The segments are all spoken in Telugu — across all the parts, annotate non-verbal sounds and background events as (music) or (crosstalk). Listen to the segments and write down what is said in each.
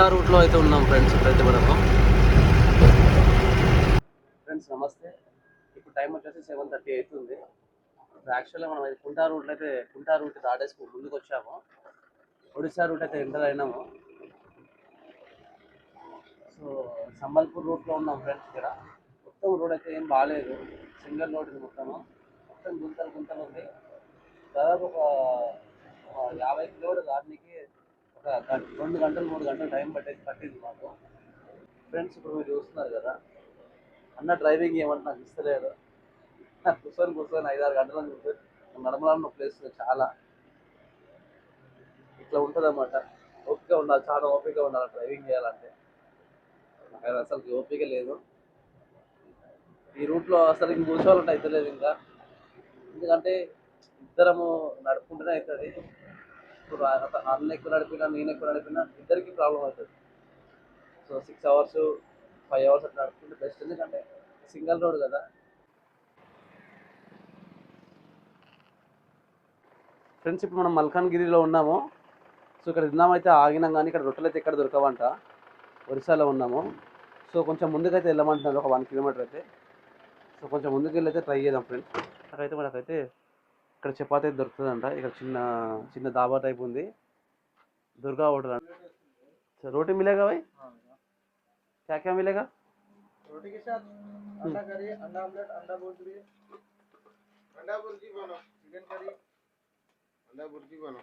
కుంటా రూట్లో అయితే ఉన్నాం ఫ్రెండ్స్ ఇప్పుడైతే మనము. ఫ్రెండ్స్ నమస్తే. ఇప్పుడు టైం వచ్చేసి సెవెన్ థర్టీ అవుతుంది. ఇప్పుడు యాక్చువల్గా మనం అయితే కుంటా రూట్లో అయితే కుంటా రూట్ దాటేసి ముందుకు వచ్చాము. ఒడిశా రూట్ అయితే ఎంటర్ అయినాము. సో సంబల్పూర్ రూట్లో ఉన్నాం ఫ్రెండ్స్ ఇక్కడ. మొత్తం రోడ్ అయితే ఏం బాగాలేదు సింగల్ రోడ్ ఇది మొత్తము. మొత్తం గుంతలు గుంతలు ఉంది. దాదాపు ఒక యాభై కిలోమీటర్ దాటికి ఒక గంట రెండు గంటలు మూడు గంటలు టైం పట్టేది పట్టింది మాకు. ఫ్రెండ్స్ ఇప్పుడు మీరు చూస్తున్నారు కదా అన్న డ్రైవింగ్ ఏమంటే నాకు ఇస్తలేడు నాకు (laughs) కూర్చొని కూర్చొని ఐదారు గంటలు కూర్చొని నడమలాన్న ప్లేస్ చాలా. ఇట్లా ఉంటుందన్నమాట. ఓపిక ఉండాలి చాలా ఓపిక ఉండాలి డ్రైవింగ్ చేయాలంటే. నాకు అసలు ఓపిక లేదు. ఈ రూట్లో అసలు ఇంక కూర్చోవాలంటే అయితే లేదు ఇంకా. ఎందుకంటే ఇద్దరము నడుపుకుంటూనే అవుతుంది ఇప్పుడు అన్న ఎక్కువ నడిపినా నేను ఎక్కువ నడిపినా ఇద్దరికి ప్రాబ్లం అవుతుంది. So six hours five hours అట్లా నడుపుకుంటే బెస్ట్ ఎందుకంటే సింగిల్ రోడ్ కదా. ఫ్రెండ్స్ ఇప్పుడు మనం మల్కాన్గిరిలో ఉన్నాము. సో ఇక్కడ తిన్నామైతే ఆగినాం కానీ ఇక్కడ రొట్టెలు అయితే ఎక్కడ దొరకవంట. ఒరిస్సాలో ఉన్నాము. సో కొంచెం ముందుకైతే వెళ్ళమంటున్నారు ఒక వన్ కిలోమీటర్ అయితే. సో కొంచెం ముందుకు వెళ్ళి అయితే ట్రై చేద్దాం ఫ్రెండ్స్ నాకైతే మనకైతే ఇక్కడ చపాతీ అయితే దొరుకుతుందంట ఇక్కడ చిన్న చిన్న దాబా టైప్ ఉంది దుర్గా హోటల్ అంట సో రోటీ మిలేగా భాయ్ क्या क्या मिलेगा रोटी के साथ अंडा करी अंडा ऑमलेट अंडा भुर्जी अंडा भुर्जी बनो चिकन करी अंडा भुर्जी बनो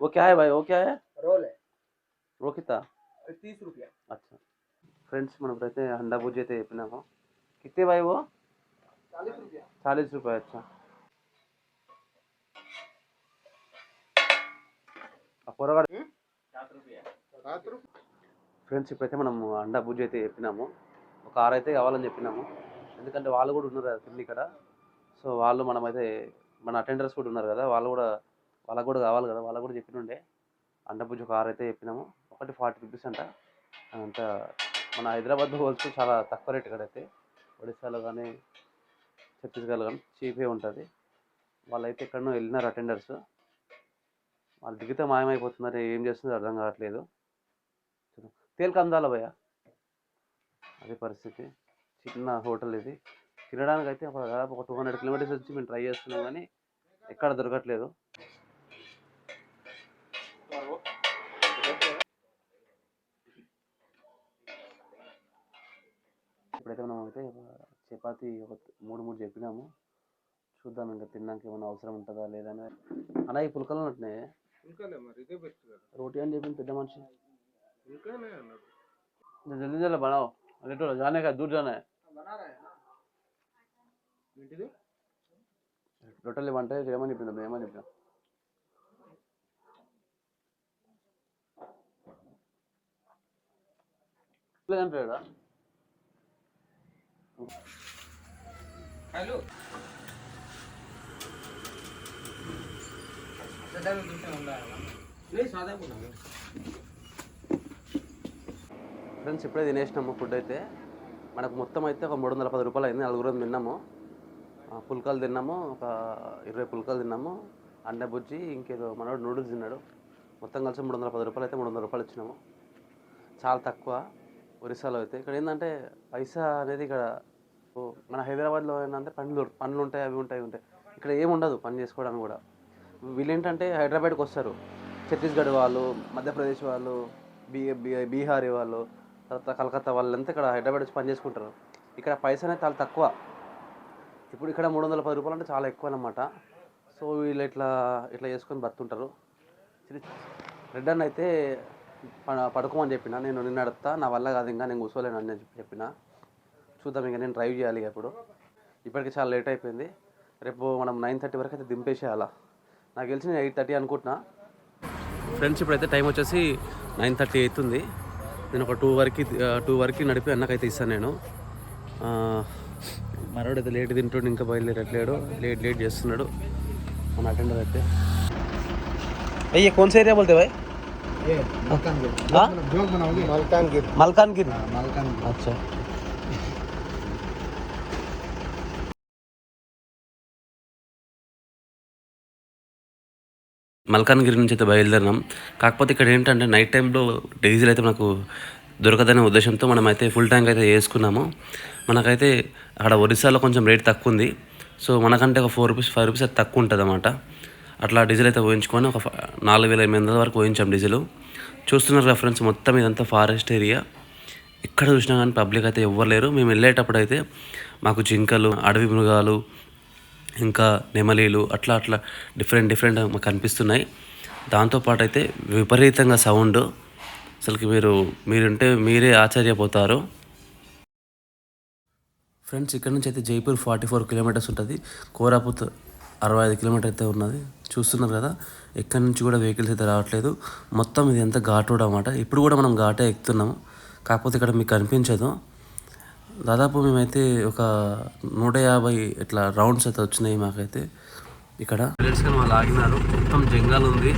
वो क्या है भाई वो क्या है रोल है वो कितना तीस रुपया अच्छा ఫ్రెండ్స్ మనం అయితే అండా బుజ్జి అయితే చెప్పినాము కిత్తే భాయ్ वो चालीस रुपया चालीस रुपये अच्छा ఆ పొరగాడు ఫ్రెండ్స్ ఇప్పుడైతే మనం అండా పూజ అయితే చెప్పినాము. ఒక ఆరు అయితే కావాలని చెప్పినాము. ఎందుకంటే వాళ్ళు కూడా ఉన్నారు తిండి ఇక్కడ. సో వాళ్ళు మనమైతే మన అటెండర్స్ కూడా ఉన్నారు కదా వాళ్ళు కూడా వాళ్ళకు కూడా కావాలి కదా వాళ్ళకు కూడా చెప్పినుండే అండా బుజ్జి ఒక ఆరు అయితే చెప్పినాము. ఒకటి ఫార్టీ రూపీస్ అంట. అంత మన హైదరాబాద్ హోల్స్ చాలా తక్కువ రేట్ అయితే ఒడిశాలో కానీ ఛత్తీస్గఢ్లో కానీ చీపే ఉంటుంది. వాళ్ళైతే ఎక్కడనో వెళ్ళినారు అటెండర్స్. వాళ్ళు దిగితే మాయమైపోతున్నారు ఏం చేస్తుందో అర్థం కావట్లేదు. తేలిక అందాల భయ అదే పరిస్థితి. చిన్న హోటల్ ఇది. తినడానికి అయితే ఒక దాదాపు ఒక టూ హండ్రెడ్ కిలోమీటర్స్ వచ్చి మేము ట్రై చేస్తున్నాం కానీ ఎక్కడ దొరకట్లేదు. ఇప్పుడైతే మనం అయితే ఒక చపాతి ఒక మూడు మూడు చెప్పినాము. చూద్దాం ఇంకా తిన్నాక ఏమైనా అవసరం ఉంటుందా లేదా అని. అన్న ఈ పులకలు ఉన్నట్టునే उनका ले मर इधर बेस्ट कर రోటీ అని చెప్పింది పెద్ద మనిషి उनका नहीं है जल्दी जल्दी बनाओ अरे तो जाने का दूर जाना है बना रहे हैं ना ఏంటిది రొట్టెలు ఇవ్వంటే చేయమని చెప్పింది ఏమని చెప్పినా లేదంటే ఈడ. ఫ్రెండ్స్ ఇప్పుడే తినేసినాము ఫుడ్ అయితే. మనకు మొత్తం అయితే ఒక మూడు వందల పది రూపాయలు అయింది. నలుగురు తిన్నాము. పుల్కాలు తిన్నాము. ఒక ఇరవై పుల్కాలు తిన్నాము. అండ బుజ్జి ఇంకేదో మనోడు నూడిల్స్ తిన్నాడు. మొత్తం కలిసి మూడు వందల పది రూపాయలు అయితే మూడు వందల రూపాయలు ఇచ్చినాము. చాలా తక్కువ ఒరిస్సాలో అయితే. ఇక్కడ ఏంటంటే పైసా అనేది ఇక్కడ ఓ, మన హైదరాబాద్లో ఏంటంటే పండ్లు పండ్లు ఉంటాయి అవి ఉంటాయి ఉంటాయి. ఇక్కడ ఏమి ఉండదు పని చేసుకోవడానికి కూడా. వీళ్ళు ఏంటంటే హైదరాబాద్కి వస్తారు. ఛత్తీస్గఢ్ వాళ్ళు మధ్యప్రదేశ్ వాళ్ళు బీ బీ- బీహారీ వాళ్ళు తర్వాత కలకత్తా వాళ్ళంతా ఇక్కడ హైదరాబాద్ వచ్చి పని చేసుకుంటారు ఇక్కడ పైసా అనేది చాలా తక్కువ. ఇప్పుడు ఇక్కడ మూడు వందల పది రూపాయలు అంటే చాలా ఎక్కువ అనమాట సో వీళ్ళు ఇట్లా ఇట్లా చేసుకొని బతుంటారు. రెడ్ అన్న అయితే పడుకోమని చెప్పిన నేను నిన్న నడుస్తా నా వల్ల కాదు ఇంకా నేను కూర్చోలేను అని చెప్పి చెప్పిన. చూద్దాం ఇంకా నేను డ్రైవ్ చేయాలి ఇక ఇప్పుడు. ఇప్పటికి చాలా లేట్ అయిపోయింది. రేపు మనం నైన్ థర్టీ వరకు అయితే దింపేసేయాలా? నాకు తెలిసి నేను ఎయిట్ థర్టీ అనుకుంటున్నా. ఫ్రెండ్స్ ఇప్పుడైతే టైం వచ్చేసి నైన్ థర్టీ అవుతుంది. నేను ఒక టూ వరకు టూ వరకు నడిపి అన్నకైతే ఇస్తాను నేను. మరోడైతే లేట్ తింటుండే ఇంకా బయలుదేరట్లేడు. లేట్ లేట్ చేస్తున్నాడు. మన అటెండర్ అయితే. అయ్యే కోన్స్ ఏరియా బోల్తే భాయ్ మల్కాన్గిరి మల్కాన్గిరి మల్కాన్గిరి అచ్చా. మల్కాన్గిరి నుంచి అయితే బయలుదేరినాం. కాకపోతే ఇక్కడ ఏంటంటే నైట్ టైంలో డీజిల్ అయితే మనకు దొరకదనే ఉద్దేశంతో మనం అయితే ఫుల్ ట్యాంక్ అయితే వేసుకున్నాము. మనకైతే అక్కడ ఒరిస్సాలో కొంచెం రేట్ తక్కువ ఉంది సో మనకంటే ఒక ఫోర్ రూపీస్ ఫైవ్ రూపీస్ అయితే తక్కువ ఉంటుంది అనమాట అట్లా డీజిల్ అయితే పోయించుకొని ఒక నాలుగు వేల ఎనిమిది వందల వరకు పోయించాం డీజిల్. చూస్తున్నారు ఫ్రెండ్స్ మొత్తం ఇదంతా ఫారెస్ట్ ఏరియా ఎక్కడ చూసినా కానీ పబ్లిక్ అయితే ఎవ్వరు లేరు. మేము వెళ్ళేటప్పుడు అయితే మాకు జింకలు అడవి మృగాలు ఇంకా నెమలీలు అట్లా అట్లా డిఫరెంట్ డిఫరెంట్ మాకు కనిపిస్తున్నాయి దాంతోపాటు అయితే విపరీతంగా సౌండ్. అసలుకి మీరు మీరుంటే మీరే ఆశ్చర్యపోతారు. ఫ్రెండ్స్ ఇక్కడ నుంచి అయితే జైపూర్ ఫార్టీ ఫోర్ కిలోమీటర్స్ ఉంటుంది. కోరాపుత్ అరవై ఐదు కిలోమీటర్ అయితే ఉన్నది. చూస్తున్నారు కదా ఎక్కడి నుంచి కూడా వెహికల్స్ అయితే రావట్లేదు. మొత్తం ఇది ఎంత ఘాట్ రోడ్ అనమాట ఇప్పుడు కూడా మనం ఘాటే ఎక్కుతున్నాము. కాకపోతే ఇక్కడ మీకు కనిపించదు. దాదాపు మేమైతే ఒక నూట యాభై ఇట్లా రౌండ్స్ అయితే వచ్చినాయి మాకైతే ఇక్కడ. ఫ్రెండ్స్ వాళ్ళు ఆగినారు మొత్తం జంగల్ ఉంది.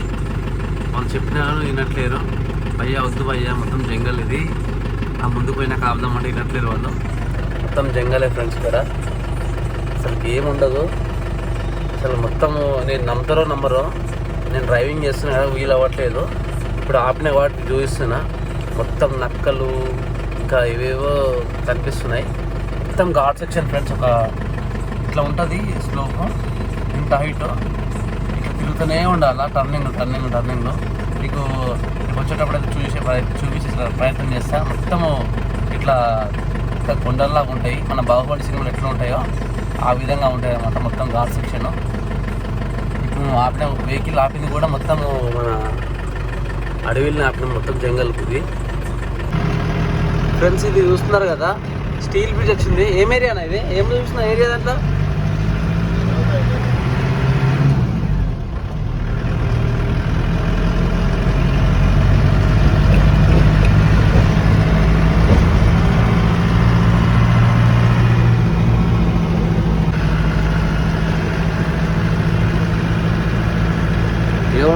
వాళ్ళు చెప్పినారు వినట్లేరు భయ్యా వద్దు భయ్యా మొత్తం జంగల్ ఇది. ఆ ముందు పోయినా కాపుదామంటే వినట్లేరు వాళ్ళు. మొత్తం జంగలే ఫ్రెండ్స్ ఇక్కడ. అసలు ఏముండదు ఉండదు. అసలు మొత్తము నేను నమ్ముతారో నమ్మరో నేను డ్రైవింగ్ చేస్తున్నా వీలు అవ్వట్లేదు. ఇప్పుడు ఆపిన వాటిని చూపిస్తున్నా. మొత్తం నక్కలు ఇంకా ఇవేవో కనిపిస్తున్నాయి. మొత్తం ఘాట్ సెక్షన్ ఫ్రెండ్స్ ఒక ఇట్లా ఉంటుంది స్లోప్ ఇంత హైట్ ఇట్లా తిరుగుతూనే ఉండాలి? టర్నింగ్ టర్నింగ్ టర్నింగ్ మీకు వచ్చేటప్పుడు అయితే చూసే చూపించే ప్రయత్నం చేస్తా. మొత్తము ఇట్లా ఇట్లా కొండల్లాగా ఉంటాయి. మన బాహుబలి సినిమాలు ఎట్లా ఉంటాయో ఆ విధంగా ఉంటాయి అన్నమాట మొత్తం ఘాట్ సెక్షన్ ఇప్పుడు ఆపిన వెహికల్ ఆపింది కూడా మొత్తం మన అడవిని ఆపిన మొత్తం జంగల్ ఇది. ఫ్రెండ్స్ ఇది చూస్తున్నారు కదా. స్టీల్ బ్రిడ్జ్ వచ్చింది. ఏం ఏరియానా ఇది? ఏం చూసిన ఏరియా దాంట్లో?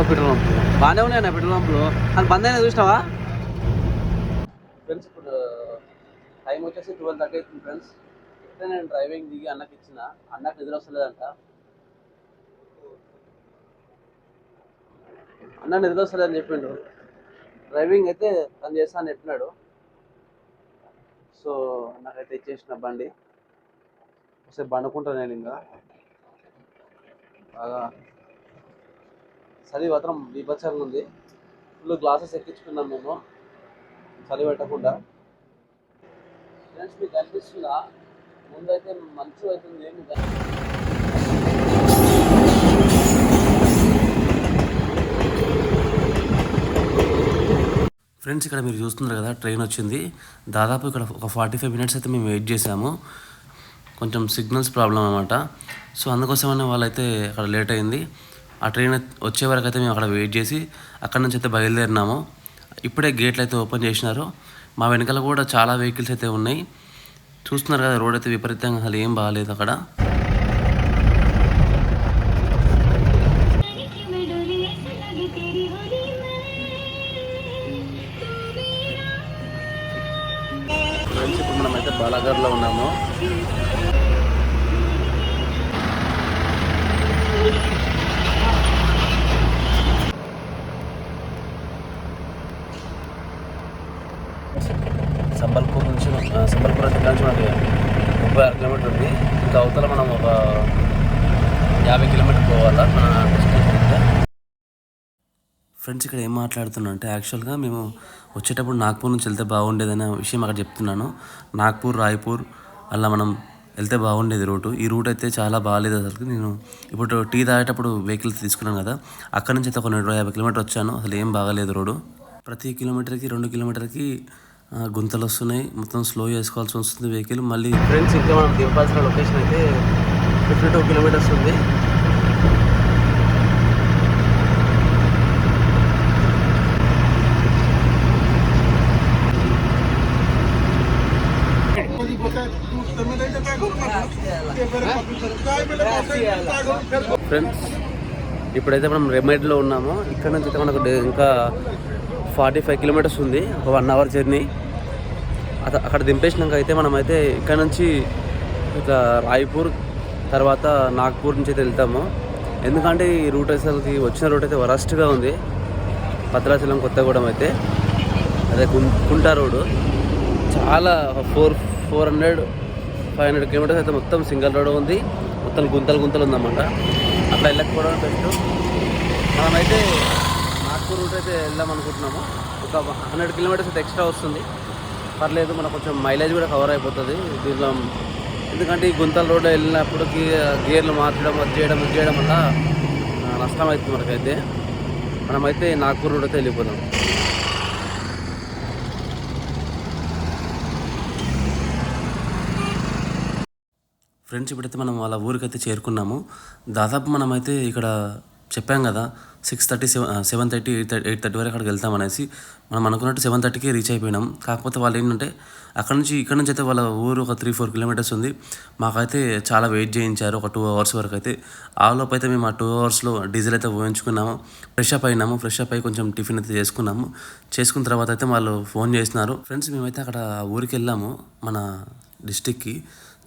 పెట్రోల్ పంపులు. బాగానే ఉన్నాయన్న పెట్రోల్ పంపులు. అది బంద్ అయినా చూసినావా? ఫ్రెండ్స్ ఇప్పుడు uh, టైం వచ్చేసి ట్వెల్వ్ థర్టీ అవుతుంది ఫ్రెండ్స్ ఇప్పుడే నేను డ్రైవింగ్ దిగి అన్నకి ఇచ్చిన అన్నకి నిద్ర వస్తలేదంట. అన్న నిద్ర వస్తలేదని చెప్పిండు. డ్రైవింగ్ అయితే తను చేస్తా అని చెప్పినాడు. సో నాకైతే ఇచ్చేసిన బండి. ఒకసారి బండుకుంటా నేను ఇంకా. బాగా చలి మాత్రం బీభత్సంగా ఉంది. ఫుల్ గ్లాసెస్ ఎక్కించుకున్నాం మేము. చలి పెట్టకుండా ఫ్రెండ్స్ మీకు కనిపిస్తుందా ముందైతే మంచు అవుతుంది ఏమి ఫ్రెండ్స్ ఇక్కడ మీరు చూస్తున్నారు కదా ట్రైన్ వచ్చింది. దాదాపు ఇక్కడ ఒక ఫార్టీ ఫైవ్ మినిట్స్ అయితే మేము వెయిట్ చేసాము కొంచెం సిగ్నల్స్ ప్రాబ్లం అనమాట సో అందుకోసమనే వాళ్ళైతే అక్కడ లేట్ అయింది. ఆ ట్రైన్ వచ్చే వరకు అయితే మేము అక్కడ వెయిట్ చేసి అక్కడ నుంచి అయితే బయలుదేరినాము. ఇప్పుడే గేట్లు అయితే ఓపెన్ చేసినారు. మా వెనకాల కూడా చాలా వెహికల్స్ అయితే ఉన్నాయి. చూస్తున్నారు కదా రోడ్ అయితే విపరీతంగా అసలు ఏం బాగాలేదు అక్కడ. మనమైతే బాలాగర్లో ఉన్నాము. నుంచి మనకి ముప్పై ఆరు కిలోమీటర్ ఉంది. ఇంకా అవతల మనం ఒక యాభై కిలోమీటర్ పోవాలా? మన డెస్టినేషన్ ఫ్రెండ్స్ ఇక్కడ ఏం మాట్లాడుతున్నా అంటే యాక్చువల్గా మేము వచ్చేటప్పుడు నాగ్పూర్ నుంచి వెళ్తే బాగుండేదనే విషయం అక్కడ చెప్తున్నాను. నాగ్పూర్ రాయ్పూర్ అలా మనం వెళ్తే బాగుండేది రూటు. ఈ రూట్ అయితే చాలా బాగాలేదు అసలు నేను ఇప్పుడు టీ తాగేటప్పుడు వెహికల్ తీసుకున్నాను కదా అక్కడ నుంచి అయితే ఒక నూట యాభై కిలోమీటర్ వచ్చాను. అసలు ఏం బాగాలేదు రోడ్డు. ప్రతి కిలోమీటర్కి రెండు కిలోమీటర్కి గుంతలు వస్తున్నాయి. మొత్తం స్లో చేసుకోవాల్సి వస్తుంది వెహికల్ మళ్ళీ ఫ్రెండ్స్ ఇంకా మనం దింపాల్సిన లొకేషన్ అయితే ఫిఫ్టీ టూ కిలోమీటర్స్ ఉంది. ఫ్రెండ్స్ ఇప్పుడైతే మనం రెమెడ్లో ఉన్నాము. ఇక్కడ నుంచి అయితే మనకు ఇంకా ఫార్టీ ఫైవ్ కిలోమీటర్స్ ఉంది. ఒక వన్ అవర్ జర్నీ. అత- అక్కడ దింపేసినాక అయితే మనమైతే ఇక్కడ నుంచి ఇట్లా రాయ్పూర్ తర్వాత నాగ్పూర్ నుంచి అయితే వెళ్తాము. ఎందుకంటే ఈ రూట్ అసలుకి వచ్చిన రూట్ అయితే వరస్ట్గా ఉంది. భద్రాచలం కొత్తగూడెం అయితే. అదే కుం- కుంటా రోడ్డు. చాలా four four hundred five hundred kilometres అయితే మొత్తం సింగిల్ రోడ్ ఉంది. మొత్తం గుంతలు గుంతలు ఉందన్నమాట. అట్లా వెళ్ళకపోవడం బెస్ట్. మనమైతే అయితే వెళ్దాం అనుకుంటున్నాము. ఒక హండ్రెడ్ కిలోమీటర్స్ అయితే ఎక్స్ట్రా వస్తుంది. పర్లేదు మనకు కొంచెం మైలేజ్ కూడా కవర్ అయిపోతుంది. దీంట్లో ఎందుకంటే ఈ గుంతల రోడ్ వెళ్ళినప్పుడు గేర్లు మార్చడం అది చేయడం ఇది చేయడం వల్ల నష్టం అవుతుంది మనకైతే. మనమైతే నాగ్పూర్ రోడ్ అయితే వెళ్ళిపోదాం. ఫ్రెండ్స్ ఇప్పుడైతే మనం వాళ్ళ ఊరికైతే చేరుకున్నాము. దాదాపు మనమైతే ఇక్కడ చెప్పాం కదా six thirty seven seven thirty eight thirty eight thirty వరకు అక్కడికి వెళ్తాం అనేసి మనం అనుకున్నట్టు సెవెన్ థర్టీకి రీచ్ అయిపోయినాం. కాకపోతే వాళ్ళు ఏంటంటే అక్కడ నుంచి ఇక్కడ నుంచి అయితే వాళ్ళ ఊరు ఒక త్రీ ఫోర్ కిలోమీటర్స్ ఉంది. మాకైతే చాలా వెయిట్ చేయించారు ఒక టూ అవర్స్ వరకు అయితే. ఆ లోపు అయితే మేము ఆ టూ అవర్స్లో డీజిల్ అయితే పోయించుకున్నాము ఫ్రెష్ అప్ అయినాము ఫ్రెష్ అప్ అయి కొంచెం టిఫిన్ అయితే చేసుకున్నాము. చేసుకున్న తర్వాత అయితే వాళ్ళు ఫోన్ చేసినారు. ఫ్రెండ్స్ మేమైతే అక్కడ ఊరికి వెళ్ళాము మన డిస్టిక్కి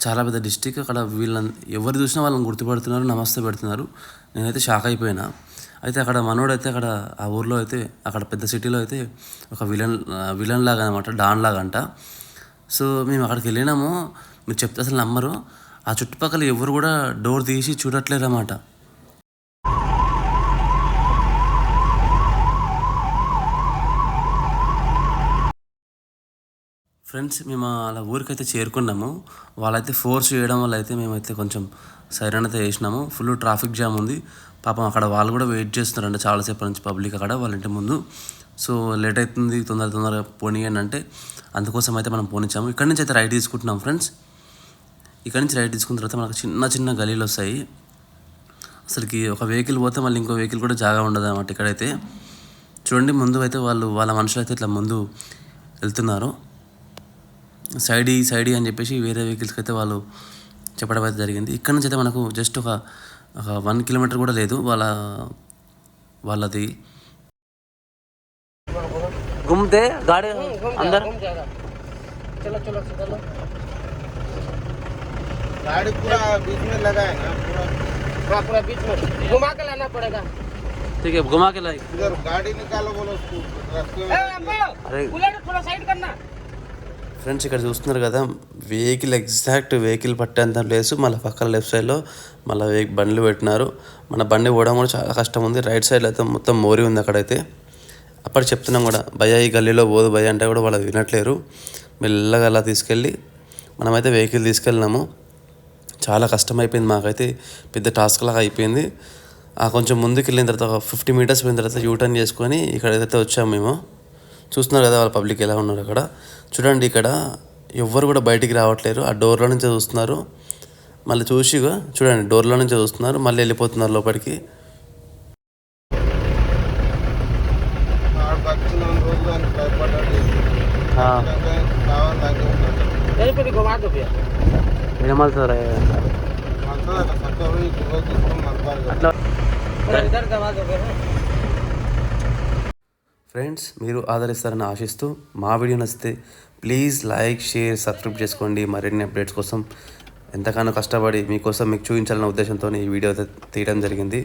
చాలా పెద్ద డిస్టిక్ అక్కడ వీళ్ళని ఎవరు చూసినా వాళ్ళని గుర్తుపడుతున్నారు నమస్తే పెడుతున్నారు. నేనైతే షాక్ అయిపోయినా. అయితే అక్కడ మనోడైతే అక్కడ ఆ ఊర్లో అయితే అక్కడ పెద్ద సిటీలో అయితే ఒక విలన్ విలన్ లాగా అనమాట డాన్ లాగా అంట సో మేము అక్కడికి వెళ్ళినాము. మీరు చెప్తే అసలు నమ్మరు. ఆ చుట్టుపక్కల ఎవరు కూడా డోర్ తీసి చూడట్లేరు అన్నమాట ఫ్రెండ్స్ మేము అలా ఊరికైతే చేరుకున్నాము. వాళ్ళైతే ఫోర్స్ చేయడం వల్ల అయితే మేమైతే కొంచెం సైరన్ అయితే వేసినాము ఫుల్ ట్రాఫిక్ జామ్ ఉంది. పాపం అక్కడ వాళ్ళు కూడా వెయిట్ చేస్తున్నారంట చాలాసేపు నుంచి పబ్లిక్ అక్కడ వాళ్ళ ఇంటి ముందు. సో లేట్ అవుతుంది తొందర తొందరగా పోనీయండి అంటే అందుకోసం అయితే మనం పోనిచ్చాము. ఇక్కడ నుంచి అయితే రైట్ తీసుకుంటున్నాం ఫ్రెండ్స్ ఇక్కడ నుంచి రైట్ తీసుకున్న తర్వాత మనకు చిన్న చిన్న గలీలు వస్తాయి. అసలుకి ఒక వెహికల్ పోతే మళ్ళీ ఇంకో వెహికల్ కూడా జాగా ఉండదు అన్నమాట ఇక్కడైతే. చూడండి ముందు అయితే వాళ్ళు వాళ్ళ మనుషులు అయితే ఇట్లా ముందు వెళ్తున్నారు. సైడీ సైడీ అని చెప్పేసి వేరే వెహికల్స్కి అయితే వాళ్ళు చెప్పడం అయితే జరిగింది ఇక్కడ నుంచి అయితే మనకు జస్ట్ ఒక ఒక వన్ కిలోమీటర్ కూడా లేదు వాళ్ళ వాళ్ళది घूमते गाड़ी अंदर घूम जाएगा चलो चलो चलो गाड़ी पूरा बीच में लगा है ना पूरा हाँ पूरा बीच में घुमा के लाना पड़ेगा ठीक है घुमा के लाई इधर गाड़ी निकालो बोलो उसको रास्ते में अरे बुलेट थोड़ा साइड करना ఫ్రెండ్స్ ఇక్కడ చూస్తున్నారు కదా వెహికల్ ఎగ్జాక్ట్ వెహికల్ పట్టేంత ప్లేస్. మళ్ళీ పక్కన లెఫ్ట్ సైడ్లో మళ్ళీ బండ్లు పెట్టినారు. మన బండి పోవడం కూడా చాలా కష్టం ఉంది. రైట్ సైడ్లో అయితే మొత్తం మోరి ఉంది అక్కడైతే. అప్పటి చెప్తున్నాం కూడా భయ ఈ గల్లీలో పోదు భయ అంటే కూడా వాళ్ళు వినట్లేరు. మెల్లగా అలా తీసుకెళ్ళి మనమైతే వెహికల్ తీసుకెళ్ళినాము. చాలా కష్టం అయిపోయింది మాకైతే. పెద్ద టాస్క్ లాగా అయిపోయింది. ఆ కొంచెం ముందుకు వెళ్ళిన తర్వాత ఫిఫ్టీ మీటర్స్ పోయిన తర్వాత యూటర్న్ చేసుకొని ఇక్కడైతే వచ్చాము మేము. చూస్తున్నారు కదా వాళ్ళ పబ్లిక్ ఎలా ఉన్నారు అక్కడ. చూడండి ఇక్కడ ఎవ్వరు కూడా బయటికి రావట్లేరు. ఆ డోర్లో నుంచి చూస్తున్నారు. మళ్ళీ చూసి చూడండి డోర్లో నుంచి చూస్తున్నారు. మళ్ళీ వెళ్ళిపోతున్నారు లోపలికి. అట్లా. ఫ్రెండ్స్ మీరు ఆదరిస్తారని ఆశిస్తూ మా వీడియో నచ్చితే ప్లీజ్ లైక్ షేర్ సబ్స్క్రైబ్ చేసుకోండి. మరిన్ని అప్డేట్స్ కోసం ఎంతగానో కష్టపడి మీకోసం మీకు చూపించాలన్న ఉద్దేశంతో ఈ వీడియో తీయడం జరిగింది.